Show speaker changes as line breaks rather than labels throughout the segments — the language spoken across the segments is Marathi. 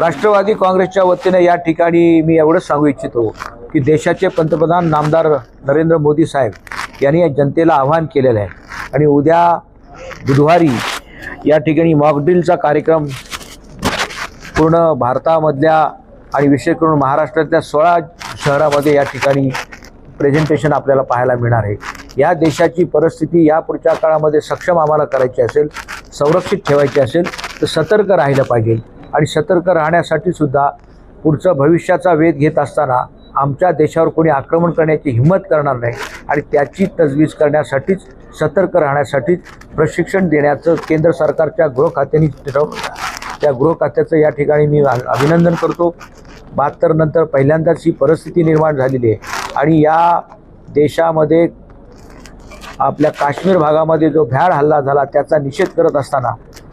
राष्ट्रवादी काँग्रेसच्या वतीने या ठिकाणी मी एवढंच सांगू इच्छितो की देशाचे पंतप्रधान नामदार नरेंद्र मोदी साहेब यांनी या जनतेला आवाहन केलेलं आहे. आणि उद्या बुधवारी या ठिकाणी मॉकड्रिलचा कार्यक्रम पूर्ण भारतामधल्या आणि विशेष करून महाराष्ट्रातल्या सोळा शहरामध्ये या ठिकाणी प्रेझेंटेशन आपल्याला पाहायला मिळणार आहे. या देशाची परिस्थिती या पुढच्या काळामध्ये सक्षम आम्हाला करायची असेल संरक्षित ठेवायची असेल तर सतर्क राहिलं पाहिजे. आणि सतर्क राहण्यासाठी सुद्धा पुढचं भविष्याचा वेध घेत असताना आमच्या देशावर कोणी आक्रमण करण्याची हिंमत करणार नाही. आणि त्याची तजवीज करण्यासाठीच सतर्क राहण्यासाठीच प्रशिक्षण देण्याचं केंद्र सरकारच्या गृह खात्याने ठरवलं त्या गृह खात्याचं या ठिकाणी मी अ- अभिनंदन करतो. बहात्तर नंतर पहिल्यांदाच ही परिस्थिती निर्माण झालेली आहे. आणि या देशामध्ये आपल्या काश्मीर भागामध्ये जो भ्याड हल्ला झाला त्याचा निषेध करत असताना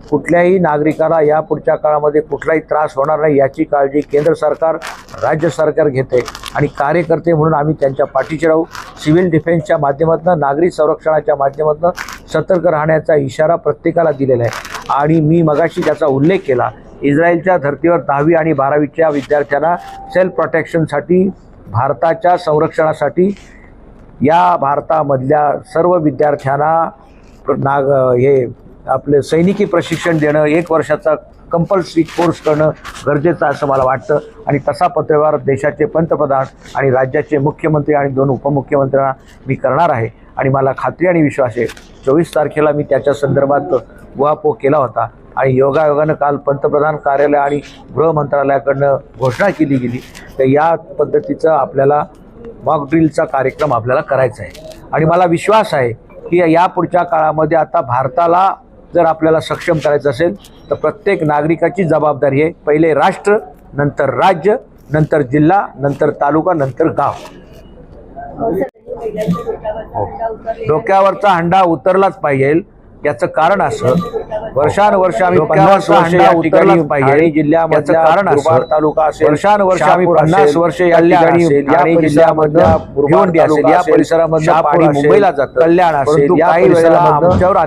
कुठल्याही नागरिकाला या पुढच्या काळामध्ये कुठलाही त्रास होणार नाही याची काळजी केंद्र सरकार राज्य सरकार घेते आणि कार्यकर्ते म्हणून आम्ही त्यांच्या पाठीशी राहू. सिव्हिल डिफेन्सच्या माध्यमातून नागरी संरक्षणाच्या माध्यमातून सतर्क राहण्याचा इशारा प्रत्येकाला दिलेला आहे. आणि मी मगाशी त्याचा उल्लेख केला इस्रायलच्या धर्तीवर दहावी आणि बारावीच्या विद्यार्थ्यांना सेल्फ प्रोटेक्शनसाठी भारताच्या संरक्षणासाठी या भारतामधल्या सर्व विद्यार्थ्यांना नाग हे आपले सैनिकी प्रशिक्षण देणं एक वर्षाचा कंपल्सरी कोर्स करणं गरजेचं आहे असं मला वाटतं. आणि तसा पत्रव्यवहार देशाचे पंतप्रधान आणि राज्याचे मुख्यमंत्री आणि दोन उपमुख्यमंत्र्यांना मी करणार आहे. आणि मला खात्री आणि विश्वास आहे चोवीस तारखेला मी त्याच्या संदर्भात उहापोह केला होता. आणि योगायोगानं काल पंतप्रधान कार्यालय आणि गृह मंत्रालयाकडनं घोषणा केली गेली. तर या पद्धतीचं आपल्याला मॉक ड्रिलचा कार्यक्रम आपल्याला करायचा आहे. आणि मला विश्वास आहे की या पुढच्या काळामध्ये आता भारताला जर आपल्याला सक्षम करायचं असेल तर प्रत्येक नागरिकाची जबाबदारी आहे. पहिले राष्ट्र नंतर राज्य नंतर जिल्हा नंतर तालुका नंतर गाव. हो. डोक्यावरचा हंडा उतरलाच पाहिजे. याचं कारण असं वर्षानुवर्ष आम्ही पन्नास वर्ष या ठिकाणी पाहिजे. जिल्ह्यामध्ये कारण तालुका असेल वर्षानुवर्ष आम्ही पन्नास वर्ष या ठिकाणी या जिल्ह्यामधल्या भिवंडी असेल या परिसरामधलं पाणी मुंबईला जातं. कल्याण असेल या काही वेळेला आमच्यावर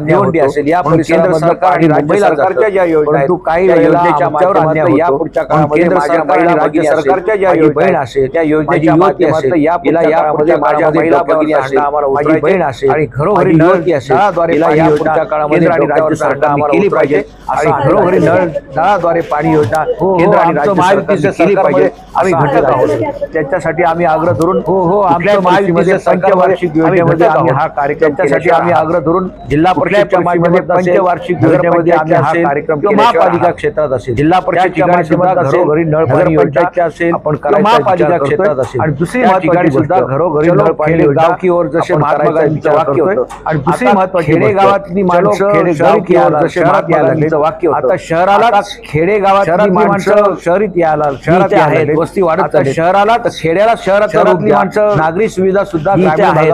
असेल या केंद्र सरकार आणि राज्य सरकारच्या ज्या योजना काही वेळेला आमच्यावर अन्याय या पुढच्या काळामध्ये सरकार आणि राज्य सरकारच्या ज्या बहीण असेल त्या योजनेच्या माध्यमातून या पुढल्या या पुढच्या काळामध्ये या भगिनी असेल माझी बहीण असेल आणि घरोघरी नळती असेल तिला या पुढच्या काळामध्ये आणि राज्य केली पाहिजे. आणि घरोघरी नळ नळाद्वारे पाणी योजना केंद्र आणि राज्य केली पाहिजे. आम्ही घटक आहोत. त्याच्यासाठी आम्ही आग्रह धरून हो हो आमच्या महायुतीच्या पंचवार्षिक योजनेमध्ये आम्ही हा कार्यक्रम त्याच्यासाठी आम्ही आग्रह धरून जिल्हा परिषदच्या माध्यमातून पंचवार्षिक योजनेमध्ये आम्ही हा कार्यक्रम महापालिका क्षेत्रात असेल. जिल्हा परिषदच्या घरोघरी पाणी योजनेच्या असेल आपण महापालिका क्षेत्रात असेल. आणि दुसरी महत्वाची सुद्धा घरोघरी नळ पाणी गाव की ओर जसे महात्मा गांधीचं वाक्य होतं आणि दुसरी महत्वाची खेडेगावातली माणसं खेडेगाव की ओर जसे महात्मा गांधीचं वाक्य होतं. आता शहराला खेडेगावातली माणसं शहरीत यायला शहरात आहेत वस्ती वाढत चालली. शहराला खेड्याला शहरातली माणसं नागरी सुविधा सुद्धा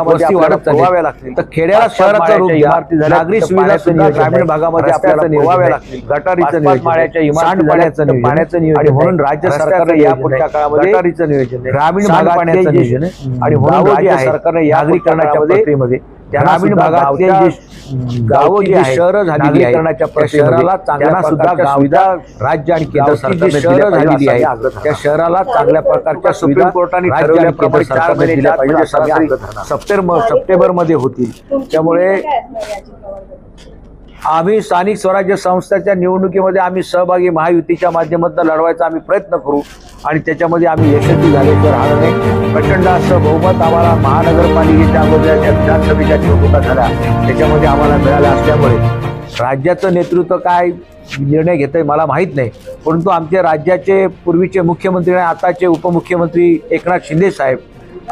वस्ती वाढत पुरवाव्या लागतील. तर खेड्याला शहराचं रूप. नागरी सुविधा सुद्धा ग्रामीण भागामध्ये आपल्याला पुरवाव्या लागतील. गटारीचं नियोजन पाण्याचं नियोजन पाण्याचं नियोजन म्हणून राज्य सरकारने या पुढच्या काळामध्ये गटारीचं नियोजन ग्रामीण भागापाण्याचं नियोजन आणि म्हणून राज्य सरकारने या नागरीकरणाच्या प्रक्रियेमध्ये ग्रामीण भागातले जे गावं जी शहरं झालेली आहेत शहराला चांगल्या सुद्धा सुविधा राज्य आणि केंद्र सरकारने शहरं झालेली आहे त्या शहराला चांगल्या प्रकारच्या सुविधा कोर्टाने सप्टेंबर सप्टेंबरमध्ये होतील त्यामुळे आम्ही स्थानिक स्वराज्य संस्थाच्या निवडणुकीमध्ये आम्ही सहभागी महायुतीच्या माध्यमातून लढवायचा आम्ही प्रयत्न करू आणि त्याच्यामध्ये आम्ही यशस्वी झाल्याशिवाय राहणार नाही. प्रचंड असं बहुमत आम्हाला महानगरपालिकेच्या अगोदरच्या विधानसभेच्या निवडणुका झाल्या. त्याच्यामध्ये आम्हाला मिळाल्या असल्यामुळे. राज्याचं नेतृत्व काय निर्णय घेतं आहे मला माहीत नाही. परंतु आमच्या राज्याचे पूर्वीचे मुख्यमंत्री आणि आताचे उपमुख्यमंत्री एकनाथ शिंदे साहेब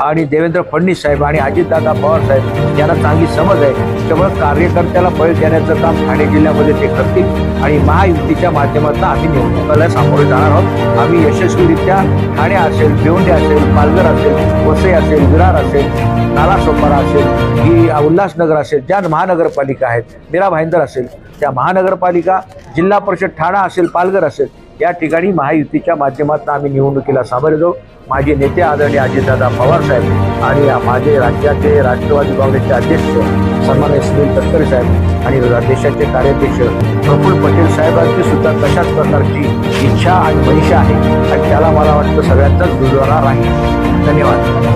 आणि देवेंद्र फडणवीस साहेब आणि अजितदादा पवार साहेब यांना चांगली समज आहे. त्यामुळे कार्यकर्त्याला बळ देण्याचं काम ठाणे जिल्ह्यामध्ये ते करतील आणि महायुतीच्या माध्यमातून आम्ही निवडणुकाला सामोरे जाणार आहोत. आम्ही यशस्वीरित्या ठाणे असेल भिवंडी असेल पालघर असेल वसई असेल विरार असेल नालासोपारा असेल ही उल्हासनगर असेल ज्या महानगरपालिका आहेत मीरा भाईंदर असेल त्या महानगरपालिका जिल्हा परिषद ठाणा असेल पालघर असेल या ठिकाणी महायुतीच्या माध्यमातून आम्ही निवडणुकीला सामोरे जाऊ. माझे नेते आदरणीय अजितदादा पवार साहेब आणि माझे राज्याचे राष्ट्रवादी काँग्रेसचे अध्यक्ष सन्मान्य सुनील तटकरे साहेब आणि देशाचे कार्याध्यक्ष प्रफुल्ल पटेल साहेबांची सुद्धा तशाच प्रकारची इच्छा आणि पैसा आहे. आणि त्याला मला वाटतं सगळ्यांचाच दुजोरा राहील. धन्यवाद.